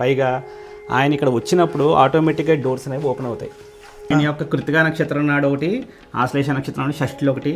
పైగా ఆయన ఇక్కడ వచ్చినప్పుడు ఆటోమేటిక్గా డోర్స్ అనేవి ఓపెన్ అవుతాయి. ఆయన యొక్క కృతిగా నక్షత్రం నాడు ఒకటి ఆశ్లేష నక్షత్రం నాడు షష్ఠిలో ఒకటి.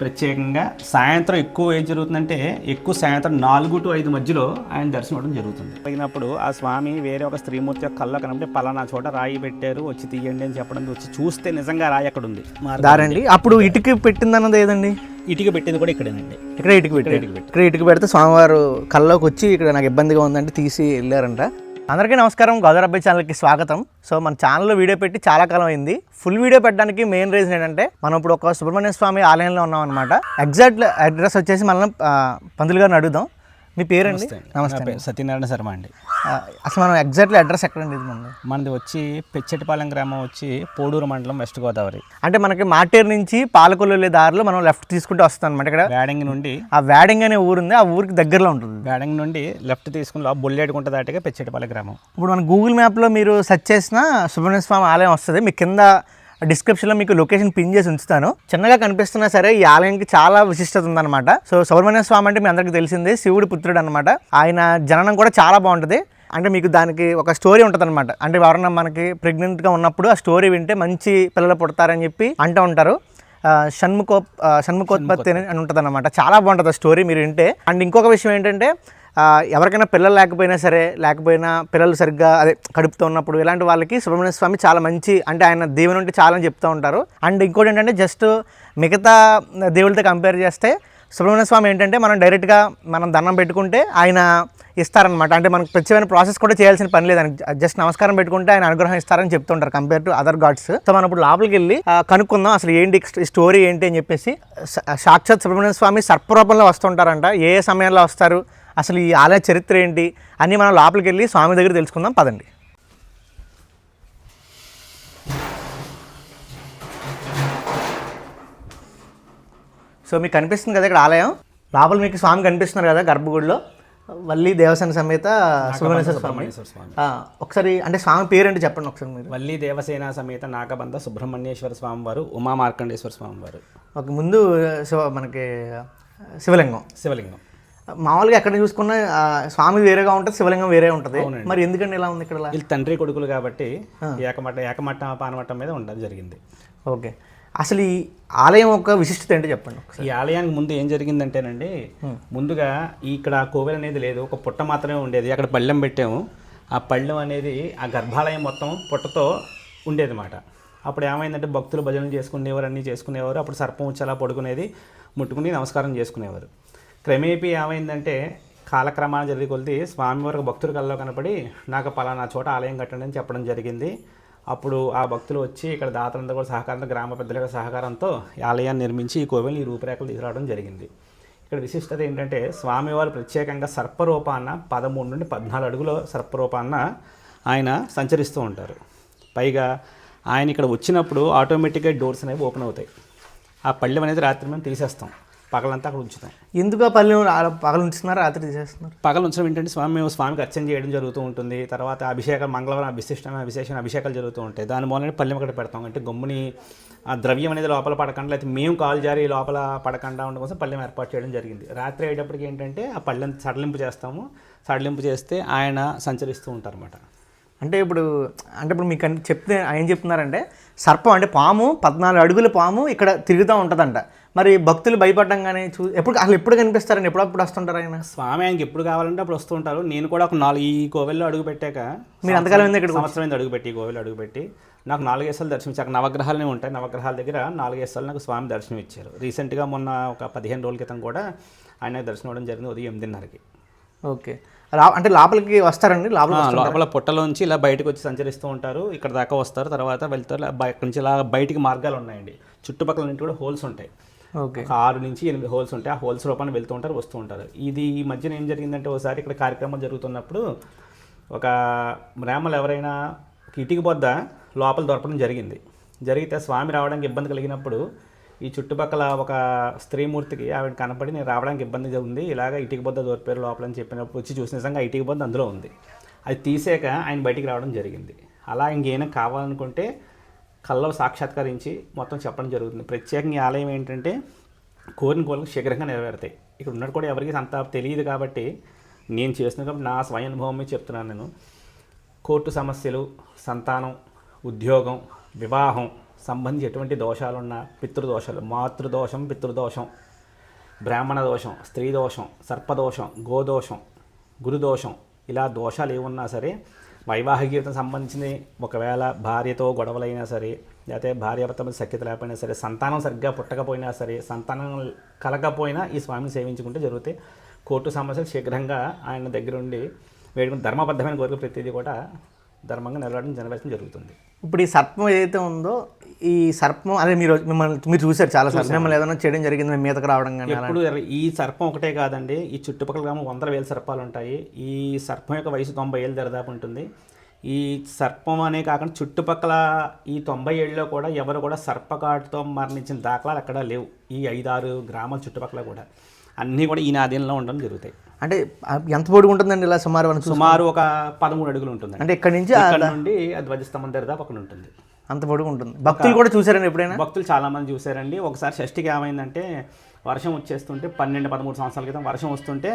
ప్రత్యేకంగా సాయంత్రం ఎక్కువ ఏం జరుగుతుందంటే ఎక్కువ సాయంత్రం నాలుగు టు ఐదు మధ్యలో ఆయన దర్శనం అవడం జరుగుతుంది. అయినప్పుడు ఆ స్వామి వేరే ఒక స్త్రీమూర్తి యొక్క కళ్ళ కనబడి పలానా చోట రాయి పెట్టారు వచ్చి తీయండి అని చెప్పడం వచ్చి చూస్తే నిజంగా రాయి అక్కడ ఉంది. దారండి అప్పుడు ఇటుక పెట్టిందన్నది ఏదండి? ఇటుక పెట్టింది కూడా ఇక్కడేనండి. ఇక్కడ ఇటుక పెట్టి ఇక్కడ ఇటుక పెడితే స్వామివారు కల్లోకి వచ్చి ఇక్కడ నాకు ఇబ్బందిగా ఉందంటే తీసి వెళ్ళారంట. అందరికీ నమస్కారం గోదావరి అబ్బాయి ఛానల్కి స్వాగతం. సో మన ఛానల్లో వీడియో పెట్టి చాలా కాలం అయింది. ఫుల్ వీడియో పెట్టడానికి మెయిన్ రీజన్ ఏంటంటే మనం ఇప్పుడు ఒక సుబ్రహ్మణ్య స్వామి ఆలయంలో ఉన్నాం అనమాట ఎగ్జాక్ట్ అడ్రస్ వచ్చేసి మనం ఆ, పంతులు గారిని అడుగుదాం. మీ పేరండి? నమస్తే సత్యనారాయణ శర్మ అండి. అసలు మనం ఎగ్జాక్ట్లీ అడ్రస్ ఎక్కడండి ఇది మనది? మనది వచ్చి పెచ్చెటిపాలెం గ్రామం వచ్చి పోడూరు మండలం వెస్ట్ గోదావరి. అంటే మనకి మాటేరు నుంచి పాలకొల్లు వెళ్ళే దారిలో మనం లెఫ్ట్ తీసుకుంటూ వస్తాం అనమాట ఇక్కడ. వేడంగి నుండి ఆ వేడింగ్ అనే ఊరు ఉంది ఆ ఊరికి దగ్గరలో ఉంటుంది. వేడంగి నుండి లెఫ్ట్ తీసుకుని బొల్లేడుకుంట దాటిగా పెచ్చెటిపాలెం గ్రామం. ఇప్పుడు మన గూగుల్ మ్యాప్లో మీరు సెర్చ్ చేసిన సుబ్రహ్మణ్య స్వామి ఆలయం వస్తుంది. మీ కింద డిస్క్రిప్షన్లో మీకు లొకేషన్ పిన్ చేసి ఉంచుతాను. చిన్నగా కనిపిస్తున్నా సరే ఈ ఆలయానికి చాలా విశిష్టత ఉందన్నమాట. సో సుబ్రహ్మణ్య స్వామి అంటే మీ అందరికీ తెలిసిందే శివుడి పుత్రుడు అనమాట ఆయన జననం కూడా చాలా బాగుంటుంది. అంటే మీకు దానికి ఒక స్టోరీ ఉంటుంది అనమాట అంటే ఎవరన్నా మనకి ప్రెగ్నెంట్గా ఉన్నప్పుడు ఆ స్టోరీ వింటే మంచి పిల్లలు పుడతారని చెప్పి అంటూ ఉంటారు. షణ్ముఖో షణ్ముఖోత్పత్తి అని ఉంటుంది అనమాట చాలా బాగుంటుంది ఆ స్టోరీ మీరు వింటే. అండ్ ఇంకొక విషయం ఏంటంటే ఎవరికైనా పిల్లలు లేకపోయినా సరే లేకపోయినా పిల్లలు సరిగ్గా అదే కడుపుతో ఉన్నప్పుడు ఇలాంటి వాళ్ళకి సుబ్రహ్మణ్య స్వామి చాలా మంచి అంటే ఆయన దేవుని ఉంటే చాలా అని చెప్తూ ఉంటారు. అండ్ ఇంకోటి ఏంటంటే జస్ట్ మిగతా దేవుళ్ళతో కంపేర్ చేస్తే సుబ్రహ్మణ్య స్వామి ఏంటంటే మనం డైరెక్ట్గా మనం దండం పెట్టుకుంటే ఆయన ఇస్తారనమాట అంటే మనకు ప్రత్యేకమైన ప్రాసెస్ కూడా చేయాల్సిన పని లేదని జస్ట్ నమస్కారం పెట్టుకుంటే ఆయన అనుగ్రహం ఇస్తారని చెప్తుంటారు compare to other gods so మనం ఇప్పుడు లోపలికి వెళ్ళి కనుక్కుందాం అసలు ఏంటి స్టోరీ ఏంటి అని చెప్పేసి సాక్షాత్ సుబ్రహ్మణ్య స్వామి సర్పరూపంలో వస్తుంటారంట ఏ సమయంలో వస్తారు? అసలు ఈ ఆలయ చరిత్ర ఏంటి అన్నీ మనం లోపలికి వెళ్ళి స్వామి దగ్గర తెలుసుకుందాం. పదండి. సో మీకు కనిపిస్తుంది కదా ఇక్కడ ఆలయం? లోపల మీకు స్వామి కనిపిస్తున్నారు కదా గర్భగుడిలో? వల్లి దేవసేన సమేత సుబ్రహ్మణ్య స్వామి. ఒకసారి అంటే స్వామి పేరేంటి చెప్పండి ఒకసారి మీరు. వల్లి దేవసేన సమేత నాగబంధ సుబ్రహ్మణ్యేశ్వర స్వామి వారు ఉమా మార్కండేశ్వర స్వామి వారు. ఒక ముందు శివ మనకి శివలింగం. శివలింగం. మామూలుగా ఎక్కడ చూసుకున్నా స్వామి వేరేగా ఉంటుంది శివలింగం వేరే ఉంటుంది. మరి ఎందుకండి ఇలా ఉంది ఇక్కడ? వీళ్ళు తండ్రి కొడుకులు కాబట్టి ఏకమట్ట ఏకమట్ట పానమట్టం మీద ఉండడం జరిగింది. ఓకే. అసలు ఈ ఆలయం యొక్క విశిష్టత ఏంటో చెప్పండి ఈ ఆలయానికి ముందు ఏం జరిగిందంటేనండి ముందుగా ఇక్కడ కోవెల అనేది లేదు ఒక పుట్ట మాత్రమే ఉండేది. అక్కడ పళ్ళెం పెట్టాము. ఆ పళ్ళెం అనేది ఆ గర్భాలయం మొత్తం పుట్టతో ఉండేది మాట అప్పుడు ఏమైందంటే భక్తులు భజనలు చేసుకునేవారు అన్నీ చేసుకునేవారు. అప్పుడు సర్పం వచ్చి అలా పడుకునేది ముట్టుకుని నమస్కారం చేసుకునేవారు. క్రమేపీ ఏమైందంటే కాలక్రమాన జరిగి కొలిది స్వామివారికి భక్తులు కల్లో కనపడి నాకు పలానా చోట ఆలయం కట్టండి అని చెప్పడం జరిగింది. అప్పుడు ఆ భక్తులు వచ్చి ఇక్కడ దాతలంతా కూడా సహకారంతో గ్రామ పెద్దల యొక్క సహకారంతో ఈ ఆలయాన్ని నిర్మించి ఈ కోవెల్ని ఈ రూపురేఖలు తీసుకురావడం జరిగింది. ఇక్కడ విశిష్టత ఏంటంటే స్వామివారు ప్రత్యేకంగా సర్పరూపాన్న పదమూడు నుండి పద్నాలుగు అడుగుల సర్పరూపాన్న ఆయన సంచరిస్తూ ఉంటారు. పైగా ఆయన ఇక్కడ వచ్చినప్పుడు ఆటోమేటిక్గా డోర్స్ అనేవి ఓపెన్ అవుతాయి. ఆ పళ్ళెం అనేది రాత్రి మేము తీసేస్తాం. పగలంతా అక్కడ ఉంచుతాం. ఎందుకు పల్లెం పగలు ఉంచుతున్నారు రాత్రి తీసేస్తున్నారు పగలు ఉంచడం ఏంటంటే స్వామి మేము స్వామికి అర్చన చేయడం జరుగుతూ ఉంటుంది. తర్వాత అభిషేకం మంగళవారం అభిషేషం అభిషేకం అభిషేకాలు జరుగుతూ ఉంటాయి. దాని మూలనే పల్లెం అక్కడ పెడతాం. అంటే గమ్ముని ఆ ద్రవ్యం అనేది లోపల పడకుండా లేకపోతే మేము కాలు జారి లోపల పడకుండా ఉండడం కోసం పల్లెం ఏర్పాటు చేయడం జరిగింది. రాత్రి అయ్యేటప్పటికి ఏంటంటే ఆ పళ్ళెం సడలింపు చేస్తాము. సడలింపు చేస్తే ఆయన సంచరిస్తూ ఉంటారు అన్నమాట అంటే ఇప్పుడు అంటే ఇప్పుడు మీకు చెప్తే ఏం చెప్తున్నారంటే సర్పం అంటే పాము పద్నాలుగు అడుగుల పాము ఇక్కడ తిరుగుతూ ఉంటుందంట. మరి భక్తులు భయపడ్డంగానే చూ ఎప్పుడు అసలు ఎప్పుడు కనిపిస్తారని ఎప్పుడప్పుడు వస్తుంటారు ఆయన? స్వామి ఆయనకి ఎప్పుడు కావాలంటే అప్పుడు వస్తూ ఉంటారు. నేను కూడా ఒక నాలుగు ఈ కోవెల్లో అడుగు పెట్టాక మీరు అయింది ఇక్కడ సంవత్సరం అయింది అడుగుపెట్టి ఈ కోవెల్లో అడుగుపెట్టి నాకు నాలుగేసాలు దర్శనం అక్కడ నవగ్రహాలనే ఉంటాయి. నవగ్రహాల దగ్గర నాలుగేసాలు నాకు స్వామి దర్శనం ఇచ్చారు రీసెంట్గా మొన్న ఒక పదిహేను రోజుల క్రితం కూడా ఆయన దర్శనం అవ్వడం జరిగింది ఉదయం ఎనిమిదిన్నరకి. ఓకే. అంటే లోపలికి వస్తారండి? లోపల లోపల పుట్టలోంచి ఇలా బయటకు వచ్చి సంచరిస్తూ ఉంటారు. ఇక్కడ దాకా వస్తారు. తర్వాత వెళ్తారు. ఇక్కడ నుంచి ఇలా బయటికి మార్గాలు ఉన్నాయండి. చుట్టుపక్కల నుంచి కూడా హోల్స్ ఉంటాయి. ఓకే. ఆరు నుంచి ఎనిమిది హోల్స్ ఉంటాయి. ఆ హోల్స్ రూపాన్ని వెళ్తూ ఉంటారు వస్తూ ఉంటారు. ఇది ఈ మధ్యన ఏం జరిగిందంటే ఒకసారి ఇక్కడ కార్యక్రమం జరుగుతున్నప్పుడు ఒక బ్రాహ్మలు ఎవరైనా ఇటుక బొద్ద లోపల దొరకడం జరిగింది. జరిగితే స్వామి రావడానికి ఇబ్బంది కలిగినప్పుడు ఈ చుట్టుపక్కల ఒక స్త్రీమూర్తికి ఆవిడ కనపడి నేను రావడానికి ఇబ్బంది ఉంది. ఇలాగ ఇటుక బొద్ద దొరిపారు లోపల అని చెప్పినప్పుడు వచ్చి చూసిన నిజంగా ఇటుక బొద్ద అందులో ఉంది. అది తీసాక ఆయన బయటికి రావడం జరిగింది. అలా ఇంకేమైనా కావాలనుకుంటే కల్లో సాక్షాత్కరించి మొత్తం చెప్పడం జరుగుతుంది. ప్రత్యేకంగా ఈ ఆలయం ఏంటంటే కోరిన కోరికలు శీఘ్రంగా నెరవేరుతాయి. ఇక్కడ ఉన్నట్టు కూడా ఎవరికి అంత తెలియదు కాబట్టి నేను చేసిన కాబట్టి నా స్వయం అనుభవమే చెప్తున్నాను నేను. కోర్టు సమస్యలు సంతానం ఉద్యోగం వివాహం సంబంధించి ఎటువంటి దోషాలున్నా పితృదోషాలు మాతృదోషం పితృదోషం బ్రాహ్మణ దోషం స్త్రీ దోషం సర్పదోషం గోదోషం గురుదోషం ఇలా దోషాలు ఏమున్నా సరే వైవాహిక జీవితం సంబంధించిన ఒకవేళ భార్యతో గొడవలైనా సరే లేకపోతే భార్యాభర్త సఖ్యత లేకపోయినా సరే సంతానం సరిగ్గా పుట్టకపోయినా సరే సంతానం కలగకపోయినా ఈ స్వామిని సేవించుకుంటే జరుగుతాయి. కోర్టు సమస్యలు శీఘ్రంగా ఆయన దగ్గర ఉండి వేడుకుని ధర్మబద్ధమైన కోరిక ప్రతిదీ కూడా ధర్మంగా నిలబడడం నెరవేర్చడం జరుగుతుంది. ఇప్పుడు ఈ సర్పం ఏదైతే ఉందో ఈ సర్పం అదే మీరు మిమ్మల్ని మీరు చూసారు చాలా సార్లు మిమ్మల్ని ఏదైనా చేయడం జరిగింది మీ మీదకి రావడం కానీ ఎర్ర- ఈ సర్పం ఒకటే కాదండి ఈ చుట్టుపక్కల గ్రామం వందల వేల సర్పాలు ఉంటాయి. ఈ సర్పం యొక్క వయసు తొంభై ఏళ్ళు దరిదాపు ఉంటుంది. ఈ సర్పం అనే కాకుండా చుట్టుపక్కల ఈ తొంభై ఏళ్ళలో కూడా ఎవరు కూడా సర్పకాటుతో మరణించిన దాఖలాలు ఎక్కడా లేవు. ఈ ఐదారు గ్రామాల చుట్టుపక్కల కూడా. అన్నీ కూడా ఈ నాదీనంలో ఉండడం జరుగుతాయి. అంటే ఎంత పొడుగు ఉంటుందండి ఇలా సుమారు సుమారు ఒక పదమూడు అడుగులు ఉంటుంది. అంటే ఇక్కడి నుంచి నుండి ధ్వజస్తంభం దరిదాపు అక్కడ ఉంటుంది. అంత పొడుగు ఉంటుంది భక్తులు కూడా చూసారండి ఎప్పుడైనా? భక్తులు చాలా మంది చూశారండి ఒకసారి షష్ఠికి ఏమైందంటే వర్షం వచ్చేస్తుంటే పన్నెండు పదమూడు సంవత్సరాల క్రితం వర్షం వస్తుంటే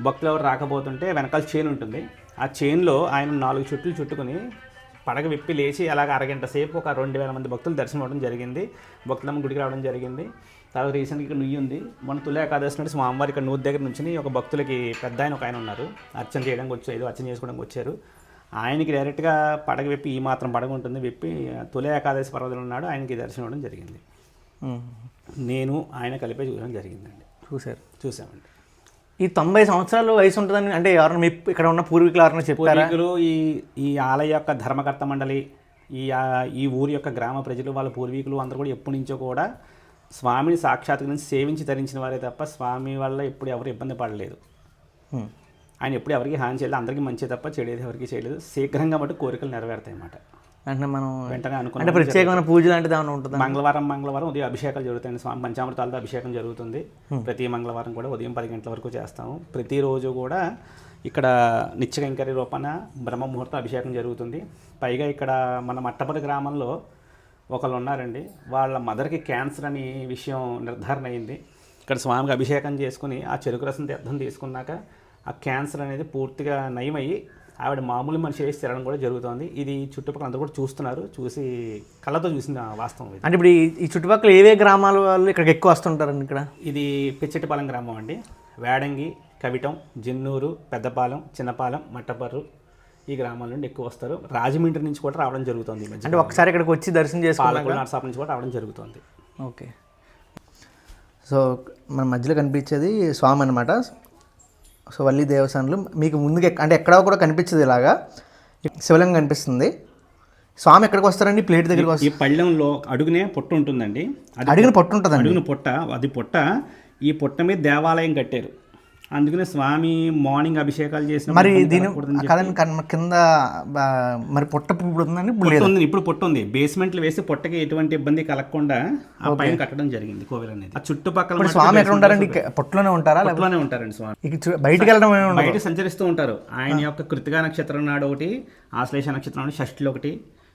భక్తులు ఎవరు రాకపోతుంటే వెనకాల చైన్ ఉంటుంది. ఆ చైన్లో ఆయన నాలుగు చుట్లు చుట్టుకుని పడగ విప్పి లేచి అలాగ అరగంట సేపు ఒక రెండు వేల మంది భక్తులు దర్శనం అవ్వడం జరిగింది. భక్తులమ్మ గుడికి రావడం జరిగింది. తర్వాత రీసెంట్గా ఇక్కడ నుయ్యి ఉంది. మన తుల ఏకాదశి నాడు స్వామివారి ఇక్కడ నూతి దగ్గర నుంచి ఒక భక్తులకి పెద్ద ఆయన ఒక ఆయన ఉన్నారు. అర్చన చేయడానికి వచ్చారు ఏదో అర్చన చేసుకోవడానికి వచ్చారు. ఆయనకి డైరెక్ట్గా పడగ విప్పి ఈ మాత్రం పడగ ఉంటుంది. విప్పి తొలి ఏకాదశి పర్వతం ఉన్నాడు ఆయనకి దర్శనం ఇవ్వడం జరిగింది. నేను ఆయన కలిపే చూడడం జరిగిందండి. చూసారు చూసామండి. ఈ తొంభై సంవత్సరాలు వయసు ఉంటుందని అంటే ఎవరైనా మీ ఇక్కడ ఉన్న పూర్వీకులు ఎవరైనా చెప్పారా పూర్వీకులు ఈ ఈ ఆలయ యొక్క ధర్మకర్త మండలి ఈ ఈ ఊరి యొక్క గ్రామ ప్రజలు వాళ్ళ పూర్వీకులు అందరూ కూడా ఎప్పటి నుంచో కూడా స్వామిని సాక్షాత్కరించి సేవించి ధరించిన వారే తప్ప స్వామి వల్ల ఎప్పుడు ఎవరు ఇబ్బంది పడలేదు. ఆయన ఎప్పుడు ఎవరికి హాని చేయలేదు అందరికీ మంచి తప్ప చెడేది ఎవరికి చేయలేదు. శీఘ్రంగా బట్టి కోరికలు నెరవేరుతాయి అన్నమాట. అంటే మనం వెంటనే అనుకున్న ప్రత్యేకమైన పూజ లాంటిది ఏమైనా ఉంటుందా? మంగళవారం మంగళవారం ఉదయం అభిషేకాలు జరుగుతాయి స్వామి. పంచామృతాలతో అభిషేకం జరుగుతుంది. ప్రతి మంగళవారం కూడా ఉదయం పది గంటల వరకు చేస్తాము. ప్రతిరోజు కూడా ఇక్కడ నిత్యకైంకర్య రూపాన బ్రహ్మ ముహూర్తం అభిషేకం జరుగుతుంది. పైగా ఇక్కడ మన మట్టపల్లి గ్రామంలో ఒకళ్ళు ఉన్నారండి వాళ్ళ మదర్కి క్యాన్సర్ అని విషయం నిర్ధారణ అయింది. ఇక్కడ స్వామికి అభిషేకం చేసుకుని ఆ చెరుకు రసం తీర్థం తీసుకున్నాక ఆ క్యాన్సర్ అనేది పూర్తిగా నయమయ్యి ఆవిడ మామూలు మనిషి వేసి తిరగడం కూడా జరుగుతుంది. ఇది చుట్టుపక్కల అందరూ కూడా చూస్తున్నారు. చూసి కళ్ళతో చూసిన వాస్తవం ఇది. అంటే ఇప్పుడు ఈ ఈ చుట్టుపక్కల ఏవే గ్రామాల వాళ్ళు ఇక్కడికి ఎక్కువ వస్తుంటారండి ఇక్కడ? ఇది పిచ్చటిపాలెం గ్రామం అండి. వేడంగి కవిటం జిన్నూరు పెద్దపాలెం చిన్నపాలెం మట్టపర్రు ఈ గ్రామాల నుండి ఎక్కువ వస్తారు. రాజమండ్రి నుంచి కూడా రావడం జరుగుతుంది అంటే ఒకసారి ఇక్కడికి వచ్చి దర్శనం చేసుకోవాలి నరసాపు నుంచి కూడా రావడం జరుగుతుంది. ఓకే. సో మన మధ్యలో కనిపించేది స్వామి అనమాట సో వల్లి దేవస్థానంలో మీకు ముందుగా అంటే ఎక్కడా కూడా కనిపించదు ఇలాగా? శివలింగం కనిపిస్తుంది. స్వామి ఎక్కడికి వస్తారండి? ప్లేట్ దగ్గరికి వస్తారు ఈ పళ్ళెంలో అడుగునే పొట్ట ఉంటుందండి. అడిగిన పట్టు ఉంటుందండి. అడుగున పొట్ట అది పొట్ట. ఈ పొట్ట మీద దేవాలయం కట్టారు. అందుకనే స్వామి మార్నింగ్ అభిషేకాలు చేసిన మరి దీని కింద మరి పుట్ట ఇప్పుడు ఉందండి ఉంది ఇప్పుడు పొట్ట ఉంది బేస్మెంట్లు వేసి పొట్టకి ఎటువంటి ఇబ్బంది కలగకుండా ఆ పైన కట్టడం జరిగింది కోవిల్ అనేది. ఆ చుట్టుపక్కల స్వామి ఎక్కడ ఉంటారండి పుట్టలోనే ఉంటారా? పొట్టలోనే ఉంటారండి స్వామి. బయటికి వెళ్ళడం బయట సంచరిస్తూ ఉంటారు. ఆయన యొక్క కృతికా నక్షత్రం నాడు ఒకటి ఆశ్లేష నక్షత్రం నాడు షష్ఠిలో ఒకటి.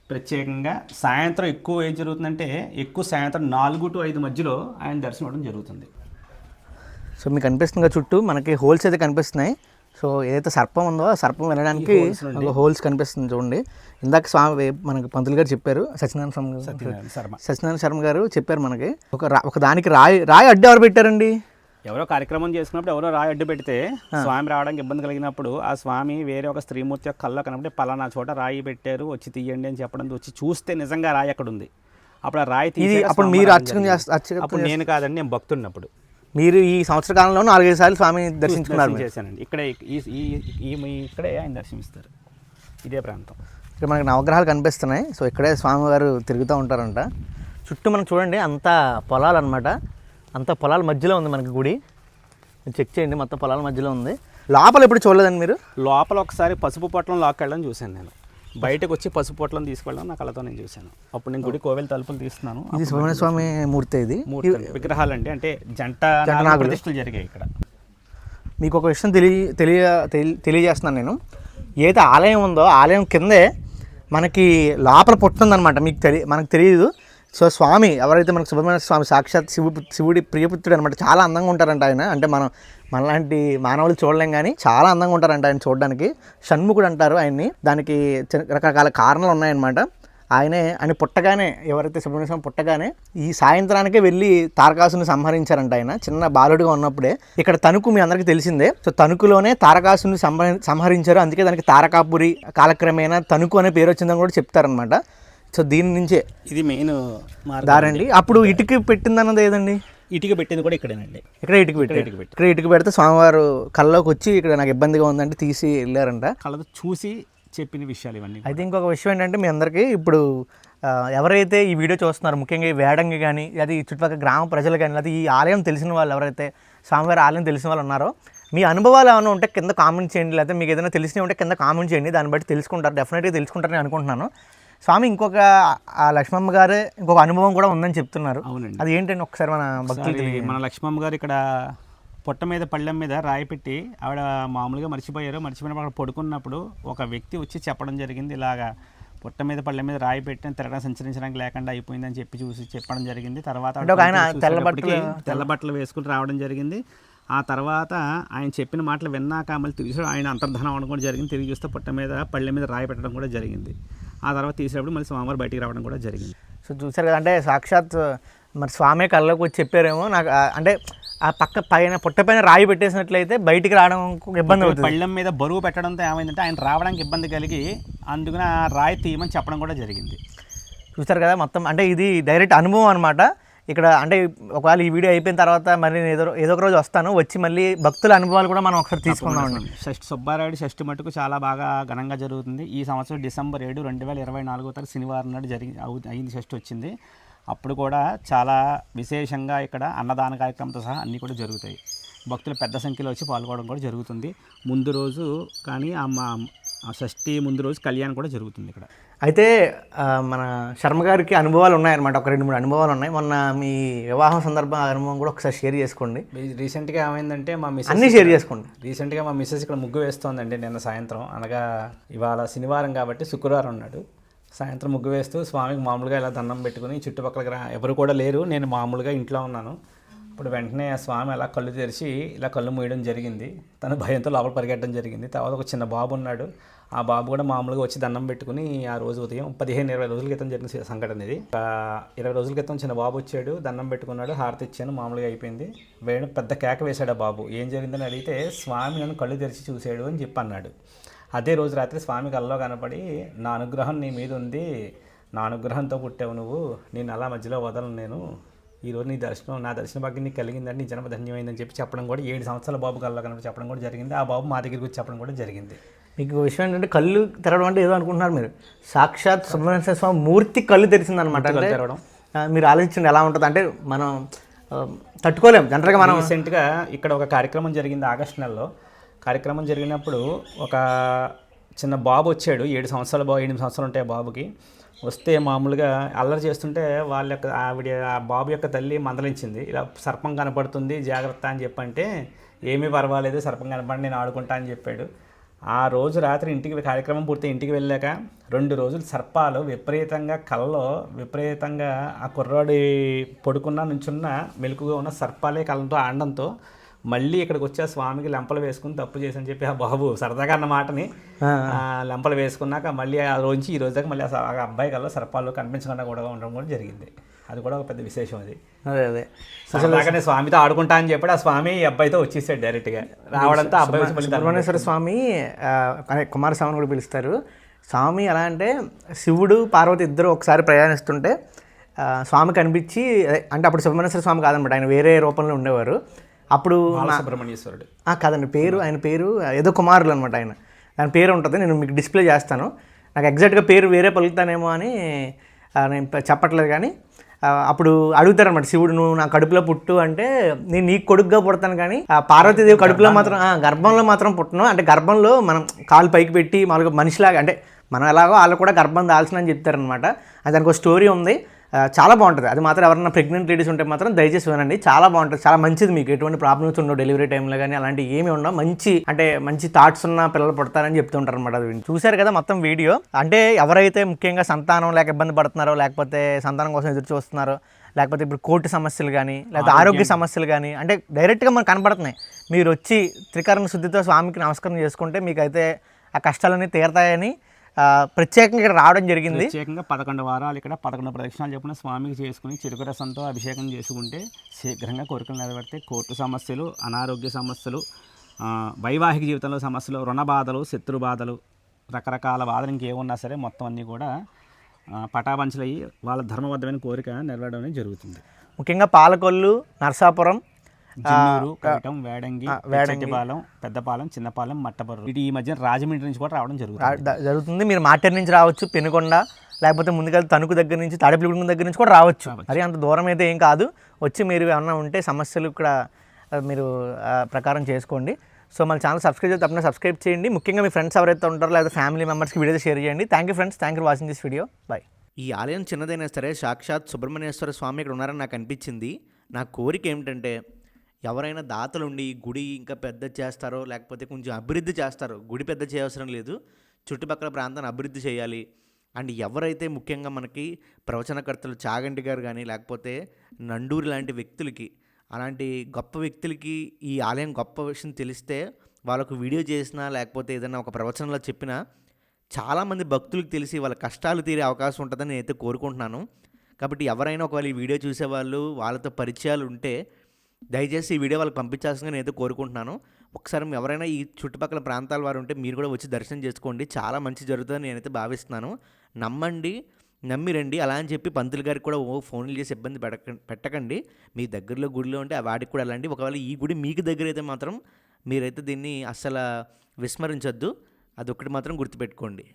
ప్రత్యేకంగా సాయంత్రం ఎక్కువ ఏం జరుగుతుందంటే ఎక్కువ సాయంత్రం నాలుగు టు ఐదు మధ్యలో ఆయన దర్శనం అవ్వడం జరుగుతుంది. సో మీకు కనిపిస్తుంది చుట్టూ? మనకి హోల్స్ అయితే కనిపిస్తున్నాయి. సో ఏదైతే సర్పం ఉందో ఆ సర్పం వెళ్ళడానికి హోల్స్ కనిపిస్తుంది చూడండి. ఇందాక స్వామి మనకి పంతులు గారు చెప్పారు సత్యనారాయణ స్వామి గారు. సత్యనారాయణ శర్మ. సత్యనారాయణ శర్మ గారు చెప్పారు మనకి. ఒక ఒక దానికి రాయి రాయి అడ్డు ఎవరు పెట్టారండి? ఎవరో కార్యక్రమం చేసుకున్నప్పుడు ఎవరో రాయి అడ్డు పెడితే స్వామి రావడానికి ఇబ్బంది కలిగినప్పుడు ఆ స్వామి వేరే ఒక స్త్రీమూర్తి యొక్క కళ్ళలో కనబడి పలానా చోట రాయి పెట్టారు వచ్చి తీయండి అని చెప్పడం వచ్చి చూస్తే నిజంగా రాయి అక్కడ ఉంది. అప్పుడు ఆ రాయి తీసాక అప్పుడు మీరు అర్చకం అప్పుడు నేను కాదండి నేను భక్తున్నప్పుడు మీరు ఈ సంవత్సర కాలంలో నాలుగైదు సార్లు స్వామి దర్శించుకున్నారు. చేశానండి ఇక్కడే ఈ ఇక్కడే ఆయన దర్శనమిస్తారు ఇదే ప్రాంతం. ఇక్కడ మనకి నవగ్రహాలు కనిపిస్తున్నాయి. సో ఇక్కడే స్వామివారు తిరుగుతూ ఉంటారంట. చుట్టూ మనం చూడండి అంతా పొలాలు అనమాట అంతా పొలాల మధ్యలో ఉంది మనకి గుడి. చెక్ చేయండి మొత్తం పొలాల మధ్యలో ఉంది. లోపల ఎప్పుడు చూడలేదండి మీరు? లోపల ఒకసారి పసుపు పొట్లం లాక్కెళ్ళడం చూశాను నేను. బయటకు వచ్చి పసుపు పొట్లం తీసుకెళ్ళడం నా కళ్ళతో నేను చూశాను. అప్పుడు నేను గుడి కోవెల తలుపులు తీస్తున్నాను. ఇది స్వామి మూర్తి ఇది. మూర్తి విగ్రహాలు అండి అంటే జంట. ప్రతిష్టలు జరిగాయి ఇక్కడ. మీకు ఒక విషయం తెలియ తెలియ తెలి- తెలియజేస్తున్నాను నేను. ఏదైతే ఆలయం ఉందో ఆలయం కిందే మనకి లోపల పుట్టుందనమాట మీకు తెలియ మనకు తెలియదు సో స్వామి ఎవరైతే మనకు సుబ్రహ్మణ్య స్వామి సాక్షాత్ శివు శివుడి ప్రియపుత్రుడు అనమాట చాలా అందంగా ఉంటారంట ఆయన. అంటే మనం మనలాంటి మానవులు చూడలేం కానీ చాలా అందంగా ఉంటారంట ఆయన చూడడానికి. షణ్ముఖుడు అంటారు ఆయన్ని. దానికి చిన్న- రకరకాల కారణాలు ఉన్నాయన్నమాట. ఆయనే ఆయన పుట్టగానే ఎవరైతే సుబ్రహ్మణ్య స్వామి పుట్టగానే ఈ సాయంత్రానికే వెళ్ళి తారకాసుని సంహరించారంట ఆయన చిన్న బాలుడిగా ఉన్నప్పుడే. ఇక్కడ తణుకు మీ అందరికీ తెలిసిందే. సో తణుకులోనే తారకాసుని సంహరి సంహరించారు. అందుకే దానికి తారకాపురి కాలక్రమేణా తణుకు అనే పేరు వచ్చిందని కూడా చెప్తారనమాట సో దీని నుంచే ఇది మెయిన్ దారండి. అప్పుడు ఇటుక పెట్టిందన్నది ఏదండి? ఇటుక పెట్టింది కూడా ఇక్కడేనండి. ఇక్కడ ఇటుక పెట్టి ఇటుక పెట్టి. ఇక్కడ ఇటుక పెడితే స్వామివారు కల్లోకి వచ్చి ఇక్కడ నాకు ఇబ్బందిగా ఉందంటే తీసి వెళ్ళారంట. కళ్ళతో చూసి చెప్పిన విషయాలు ఇవన్నీ అయితే ఇంకొక విషయం ఏంటంటే మీ అందరికీ ఇప్పుడు ఎవరైతే ఈ వీడియో చూస్తున్నారో ముఖ్యంగా ఈ వేడంగి కానీ అది ఈ చుట్టుపక్కల గ్రామ ప్రజలు కానీ లేదా ఈ ఆలయం తెలిసిన వాళ్ళు ఎవరైతే స్వామివారి ఆలయం తెలిసిన వాళ్ళు ఉన్నారో మీ అనుభవాలు ఏమైనా ఉంటే కింద కామెంట్ చేయండి లేకపోతే మీకు ఏదైనా తెలిసినవి ఉంటే కింద కామెంట్ చేయండి. దాన్ని బట్టి తెలుసుకుంటారు డెఫినెట్గా తెలుసుకుంటారని అనుకుంటున్నాను. స్వామి ఇంకొక ఆ లక్ష్మమ్మ గారే ఇంకొక అనుభవం కూడా ఉందని చెప్తున్నారు. అవునండి. అది ఏంటంటే ఒకసారి మన భక్తులు మన లక్ష్మమ్మ గారు ఇక్కడ పొట్ట మీద పళ్ళెం మీద రాయి పెట్టి ఆవిడ మామూలుగా మర్చిపోయారు. మర్చిపోయినప్పుడు అక్కడ పడుకున్నప్పుడు ఒక వ్యక్తి వచ్చి చెప్పడం జరిగింది. ఇలాగా పొట్ట మీద పళ్ళెం మీద రాయి పెట్టి తిరగడం సంచరించడానికి లేకుండా అయిపోయిందని చెప్పి చూసి చెప్పడం జరిగింది. తర్వాత తెల్ల బట్టలు- తెల్ల బట్టలు వేసుకుని రావడం జరిగింది. ఆ తర్వాత ఆయన చెప్పిన మాటలు విన్నాక మళ్ళీ తిరిగి ఆయన అంతర్ధనం అవడం కూడా జరిగింది. తిరిగి చూస్తే పొట్ట మీద పళ్ళెం మీద రాయి పెట్టడం కూడా జరిగింది. ఆ తర్వాత తీసేటప్పుడు మళ్ళీ స్వామివారు బయటికి రావడం కూడా జరిగింది. సో చూసారు కదా అంటే సాక్షాత్ మరి స్వామి కళ్ళలోకి వచ్చి చెప్పారేమో నాకు అంటే ఆ పక్క పైన పుట్ట పైన రాయి పెట్టేసినట్లయితే బయటికి రావడం ఇబ్బంది అవుతుంది. పళ్ళెం మీద బరువు పెట్టడంతో ఏమైందంటే ఆయన రావడానికి ఇబ్బంది కలిగి అందుకని ఆ రాయి తీయమని చెప్పడం కూడా జరిగింది. చూసారు కదా మొత్తం అంటే ఇది డైరెక్ట్ అనుభవం అనమాట ఇక్కడ అంటే ఒకవేళ ఈ వీడియో అయిపోయిన తర్వాత మరి నేను ఏదో ఏదో ఒక రోజు వస్తాను. వచ్చి మళ్ళీ భక్తుల అనుభవాలు కూడా మనం ఒకసారి తీసుకుందామండి. షష్ఠి సుబ్బారాయుడు షష్ఠి మటుకు చాలా బాగా ఘనంగా జరుగుతుంది. ఈ సంవత్సరం డిసెంబర్ ఏడు రెండు వేల ఇరవై నాలుగో తారీఖు శనివారం నాడు జరిగి అవు- అయింది షష్ఠి వచ్చింది. అప్పుడు కూడా చాలా విశేషంగా ఇక్కడ అన్నదాన కార్యక్రమంతో సహా అన్నీ కూడా జరుగుతాయి. భక్తులు పెద్ద సంఖ్యలో వచ్చి పాల్గొనడం కూడా జరుగుతుంది. ముందు రోజు కానీ ఆ మా ఆ షష్ఠి ముందు రోజు కళ్యాణం కూడా జరుగుతుంది ఇక్కడ. అయితే మన శర్మ గారికి అనుభవాలు ఉన్నాయన్నమాట. ఒక రెండు మూడు అనుభవాలు ఉన్నాయి. మొన్న మీ వివాహం సందర్భం ఆ అనుభవం కూడా ఒకసారి షేర్ చేసుకోండి. రీసెంట్గా ఏమైందంటే మా మిస్ అన్నీ షేర్ చేసుకోండి. రీసెంట్గా మా మిస్సెస్ ఇక్కడ ముగ్గు వేస్తోందండి నిన్న సాయంత్రం. అనగా ఇవాళ శనివారం కాబట్టి శుక్రవారం ఉన్నాడు. సాయంత్రం ముగ్గు వేస్తూ స్వామికి మామూలుగా ఇలా దండం పెట్టుకుని చుట్టుపక్కల ఎవరు కూడా లేరు. నేను మామూలుగా ఇంట్లో ఉన్నాను. ఇప్పుడు వెంటనే ఆ స్వామి అలా కళ్ళు తెరిచి ఇలా కళ్ళు మూయడం జరిగింది. తను భయంతో లోపల పరిగెట్టడం జరిగింది. తర్వాత ఒక చిన్న బాబు ఉన్నాడు. ఆ బాబు కూడా మామూలుగా వచ్చి దండం పెట్టుకుని ఆ రోజు ఉదయం పదిహేను ఇరవై రోజుల క్రితం జరిగిన సంఘటన ఇది. ఇరవై రోజుల క్రితం చిన్న బాబు వచ్చాడు దండం పెట్టుకున్నాడు హారతి ఇచ్చాను మామూలుగా అయిపోయింది. వేణు పెద్ద కేక వేశాడు ఆ బాబు. ఏం జరిగిందని అడిగితే స్వామి నన్ను కళ్ళు తెరిచి చూశాడు అని చెప్పి అన్నాడు అదే రోజు రాత్రి స్వామి కల్లో కనపడి నా అనుగ్రహం నీ మీద ఉంది. నా అనుగ్రహంతో పుట్టావు నువ్వు. నేను అలా మధ్యలో వదలను నేను. ఈరోజు నీ దర్శనం నా దర్శన భాగ్యం నీకు కలిగిందని నీ జన్మ ధన్యమైందని చెప్పి చెప్పడం కూడా ఏడు సంవత్సరాల బాబు కల్లో కనపడి చెప్పడం కూడా జరిగింది. ఆ బాబు మా దగ్గరికి వచ్చి చెప్పడం కూడా జరిగింది. మీకు విషయం ఏంటంటే కళ్ళు తెరవడం అంటే ఏదో అనుకుంటున్నారు మీరు. సాక్షాత్ సుబ్రహ్మణ్య స్వామి మూర్తి కళ్ళు తెరిచిందనమాట అంటే తెరవడం. మీరు ఆలోచించండి ఎలా ఉంటుంది. అంటే మనం ఆ, తట్టుకోలేం. జనరల్గా మనం రీసెంట్గా ఇక్కడ ఒక కార్యక్రమం జరిగింది ఆగస్టు నెలలో. కార్యక్రమం జరిగినప్పుడు ఒక చిన్న బాబు వచ్చాడు. ఏడు సంవత్సరాల బాబు ఎనిమిది సంవత్సరాలు ఉంటాయి బాబుకి. వస్తే మామూలుగా అల్లరి చేస్తుంటే వాళ్ళ యొక్క ఆవిడ ఆ బాబు యొక్క తల్లి మందలించింది. ఇలా సర్పం కనపడుతుంది జాగ్రత్త అని చెప్పంటే ఏమీ పర్వాలేదు సర్పం కనపడి నేను ఆడుకుంటా అని చెప్పాడు. ఆ రోజు రాత్రి ఇంటికి కార్యక్రమం పూర్తి ఇంటికి వెళ్ళాక రెండు రోజులు సర్పాలు విపరీతంగా కళ్ళలో విపరీతంగా ఆ కుర్రాడి పడుకున్న నుంచున్న మెలకుగా ఉన్న సర్పాలే కళ్ళతో ఆడడంతో మళ్ళీ ఇక్కడికి వచ్చి ఆ స్వామికి లెంపలు వేసుకుని తప్పు చేసని చెప్పి ఆ బాబు సరదాగా అన్న మాటని లెంపలు వేసుకున్నాక మళ్ళీ ఆ రోజు ఈ రోజు దాకా మళ్ళీ ఆ అబ్బాయి కల్లా సర్పాలు కనిపించకుండా కూడా ఉండడం కూడా జరిగింది. అది కూడా ఒక పెద్ద విశేషం అది. అదే అదే. సరదాగానే స్వామితో ఆడుకుంటా అని చెప్పాడు ఆ స్వామి అబ్బాయితో వచ్చేసాడు డైరెక్ట్గా రావడంతో అబ్బాయి సుబ్రహ్మణ్యేశ్వర స్వామి కుమారస్వామిని కూడా పిలుస్తారు. స్వామి ఎలా అంటే శివుడు పార్వతి ఇద్దరు ఒకసారి ప్రయాణిస్తుంటే స్వామి కనిపించి అంటే అప్పుడు సుబ్రహ్మణ్యేశ్వర స్వామి కాదనమాట ఆయన వేరే రూపంలో ఉండేవారు. అప్పుడు సుబ్రహ్మణ్యేశ్వరుడు కాదండి పేరు ఆయన పేరు ఏదో కుమారులు అనమాట ఆయన. దాని పేరు ఉంటుంది నేను మీకు డిస్ప్లే చేస్తాను. నాకు ఎగ్జాక్ట్గా పేరు వేరే పలుకుతానేమో అని నేను చెప్పట్లేదు కానీ అప్పుడు అడుగుతారనమాట శివుడు నువ్వు నా కడుపులో పుట్టు అంటే నేను నీకు కొడుకుగా పుడతాను కానీ ఆ పార్వతీదేవి కడుపులో మాత్రం గర్భంలో మాత్రం పుట్టను. అంటే గర్భంలో మనం కాలు పైకి పెట్టి మామూలుగా మనిషిలాగా అంటే మనం ఎలాగో వాళ్ళు కూడా గర్భం దాల్చిన అని చెప్తారనమాట అది దానికి ఒక స్టోరీ ఉంది. చాలా బాగుంటుంది. అది మాత్రం ఎవరైనా ప్రెగ్నెంట్ లేడీస్ ఉంటే మాత్రం దయచేసి వినండి. చాలా బాగుంటుంది. చాలా మంచిది మీకు. ఎటువంటి ప్రాబ్లమ్స్ ఉండవు. డెలివరీ టైంలో కానీ అలాంటి ఏమి ఉండవు. మంచి అంటే మంచి థాట్స్ ఉన్న పిల్లలు పుడతారని చెప్తుంటారు అనమాట అది. చూశారు కదా మొత్తం వీడియో అంటే ఎవరైతే ముఖ్యంగా సంతానం లేక ఇబ్బంది పడుతున్నారో లేకపోతే సంతానం కోసం ఎదురు చూస్తున్నారో లేకపోతే ఇప్పుడు కోర్టు సమస్యలు కానీ లేకపోతే ఆరోగ్య. సమస్యలు కానీ అంటే డైరెక్ట్గా మనకు కనపడుతున్నాయి. మీరు వచ్చి త్రికరణ శుద్ధితో స్వామికి నమస్కారం చేసుకుంటే మీకైతే ఆ కష్టాలన్నీ తీరతాయని ప్రత్యేకంగా ఇక్కడ రావడం జరిగింది. ప్రత్యేకంగా పదకొండు వారాలు ఇక్కడ పదకొండు ప్రదక్షిణాలు చెప్పిన స్వామికి చేసుకుని చెరుకు రసంతో అభిషేకం చేసుకుంటే శీఘ్రంగా కోరికలు నెరవేరితే కోర్టు సమస్యలు అనారోగ్య సమస్యలు వైవాహిక జీవితంలో సమస్యలు రుణ బాధలు శత్రు బాధలు రకరకాల బాధలు ఇంకేమున్నా సరే మొత్తం అన్నీ కూడా పటాపంచలయ్యి వాళ్ళ ధర్మబద్ధమైన కోరిక నెరవేరడం జరుగుతుంది. ముఖ్యంగా పాలకొల్లు నరసాపురం వేడంగిపాలెం పెద్దపాలెం చిన్నపాలెం మట్టపర్రు. ఇటు ఈ మధ్య రాజమండ్రి నుంచి కూడా రావడం జరుగుతుంది. జరుగుతుంది. మీరు మాటేరు నుంచి రావచ్చు పెనుకొండ లేకపోతే ముందుగా తణుకు దగ్గర నుంచి తాడేపల్లిగూడెం దగ్గర నుంచి కూడా రావచ్చు. మరి అంత దూరం అయితే ఏం కాదు. వచ్చి మీరు ఏమన్నా ఉంటే సమస్యలు ఇక్కడ మీరు ఆ, ప్రకారం చేసుకోండి. సో మన ఛానల్ సబ్స్క్రైబ్ చేస్తే తప్పకుండా సబ్స్క్రైబ్ చేయండి. ముఖ్యంగా మీ ఫ్రెండ్స్ ఎవరైతే ఉంటారో లేదా ఫ్యామిలీ మెంబర్స్కి వీడియో షేర్ చేయండి. Thank you friends thank you watching this video bye ఈ ఆలయం చిన్నదైనా సరే సాక్షాత్ సుబ్రహ్మణ్యేశ్వర స్వామి ఇక్కడ ఉన్నారని నాకు అనిపించింది. నా కోరిక ఏమిటంటే ఎవరైనా దాతలుండి గుడి ఇంకా పెద్ద చేస్తారో లేకపోతే కొంచెం అభివృద్ధి చేస్తారో గుడి పెద్ద చేయవసరం లేదు. చుట్టుపక్కల ప్రాంతాన్ని అభివృద్ధి చేయాలి. అండ్ ఎవరైతే ముఖ్యంగా మనకి ప్రవచనకర్తలు చాగంటి గారు కానీ లేకపోతే నండూరి లాంటి వ్యక్తులకి అలాంటి గొప్ప వ్యక్తులకి ఈ ఆలయం గొప్ప విషయం తెలిస్తే వాళ్ళకు వీడియో చేసినా లేకపోతే ఏదైనా ఒక ప్రవచనంలో చెప్పినా చాలామంది భక్తులకు తెలిసి వాళ్ళ కష్టాలు తీరే అవకాశం ఉంటుందని నేనైతే కోరుకుంటున్నాను. కాబట్టి ఎవరైనా ఒకవేళ ఈ వీడియో చూసేవాళ్ళు వాళ్ళతో పరిచయాలు ఉంటే దయచేసి ఈ వీడియో వాళ్ళకి పంపించాల్సిందిగా నేనైతే కోరుకుంటున్నాను. ఒకసారి ఎవరైనా ఈ చుట్టుపక్కల ప్రాంతాల వారు ఉంటే మీరు కూడా వచ్చి దర్శనం చేసుకోండి. చాలా మంచి జరుగుతుందని నేనైతే భావిస్తున్నాను. నమ్మండి నమ్మి రండి అలా అని చెప్పి పంతులు గారికి కూడా ఓ ఫోన్లు చేసి ఇబ్బంది పెట్టక పెట్టకండి. మీ దగ్గరలో గుడిలో ఉంటే ఆ వాటికి కూడా వెళ్ళండి. ఒకవేళ ఈ గుడి మీకు దగ్గర అయితే మాత్రం మీరైతే దీన్ని అస్సలు విస్మరించొద్దు. అదొకటి మాత్రం గుర్తుపెట్టుకోండి.